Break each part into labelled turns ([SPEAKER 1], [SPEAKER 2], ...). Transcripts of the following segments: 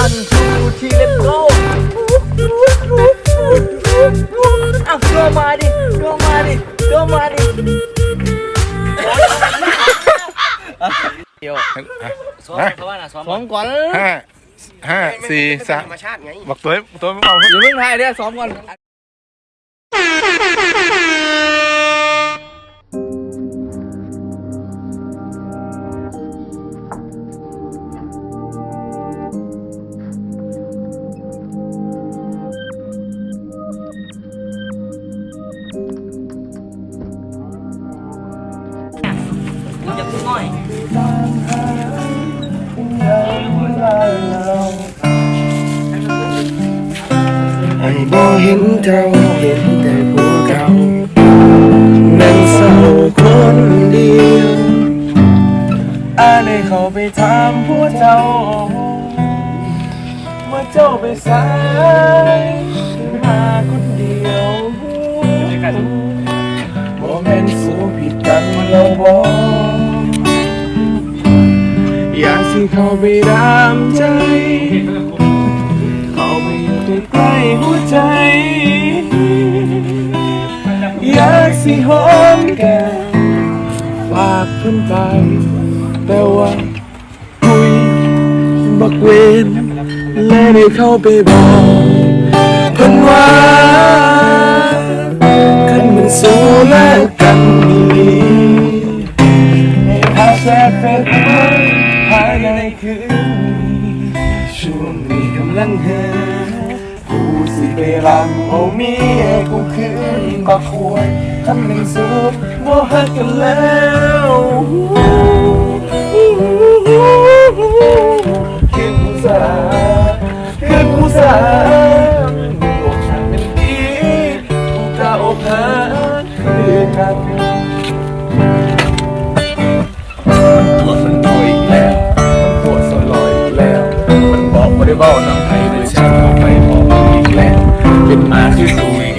[SPEAKER 1] one two three let's go อ้าวโยมาดิโยมาดิโยมาดิเดี๋ยวซ้อมเขาว่าน่ะซ้อมซ้อมก่อน
[SPEAKER 2] ห้าห้าสี่สาม
[SPEAKER 3] ธรรมชาติไง
[SPEAKER 2] บอกตัวตัวไม่เอา
[SPEAKER 1] อย่าเพิ่งถ่ายเดี๋ยวซ้อมก่อน อย่าพูดน้อย
[SPEAKER 3] ไอ้บ่เห็นเจ้าเห็นแต่ผู้เก่านั่งเศร้าคนเดียวอาเลยเข้าไปถามผู้เจ้าว่าเจ้าไปสายมาคนเดียวบ่แม่นสู้ผิดกันเราบ่ อยากสิเขาไปดามใจ เขาไปอยู่ใกล้หัวใจ อยากสิหอมแก้มฝากเพิ่นไป แต่ว่าคุยบักเวนและได้เข้าไปบอกเพิ่นว่าคันมันสู้แลกกันดีให้พ คืนช่วงนี้กำลังเฮกูสิไปรังเอเมียกูคืนบักควรทำหนึ่งสุดบ่ฮักกันแล้วคือกูสาคือกูสาอกหักเป็นดีกูจะอกหักคือกัน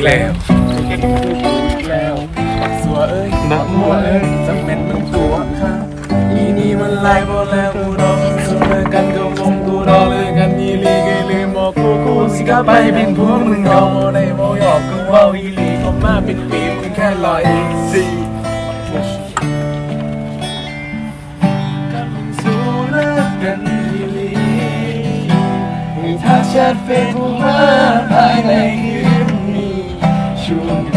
[SPEAKER 3] แล้วเป็นกูอีกแล้วปักสัวเอ้ยนักมัวเอ้ยจำเป็นมึงตัวข้าอีนี่มันไล่บอแล้วกูรอสุดเลยกันก็มงกูรอเลยกันยีลีกเลยลืมบอกกูกูสิกลับไปเป็นผัวมึงยอมโมได้โมยอกกูว่าอีลีก็มาเป็นปีมึงแค่ลอยสี่กันสู้เลิกกันทีลีให้ทักแชทเฟซบุ๊กมาภายใน true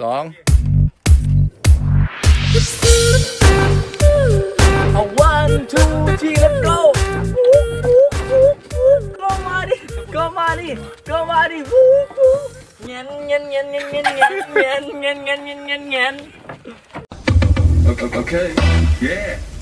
[SPEAKER 2] สอง
[SPEAKER 1] เอา one two three let's go ก็มาดิก็มาดิก็มาดิวู้วู้เงี้ยเงี้ยเงี้ยเงี้ยเงี้ยเงี้ยเงี้ยเงี้ยเงี้ยเงี้ยเงี้ย
[SPEAKER 4] Okay, okay, yeah.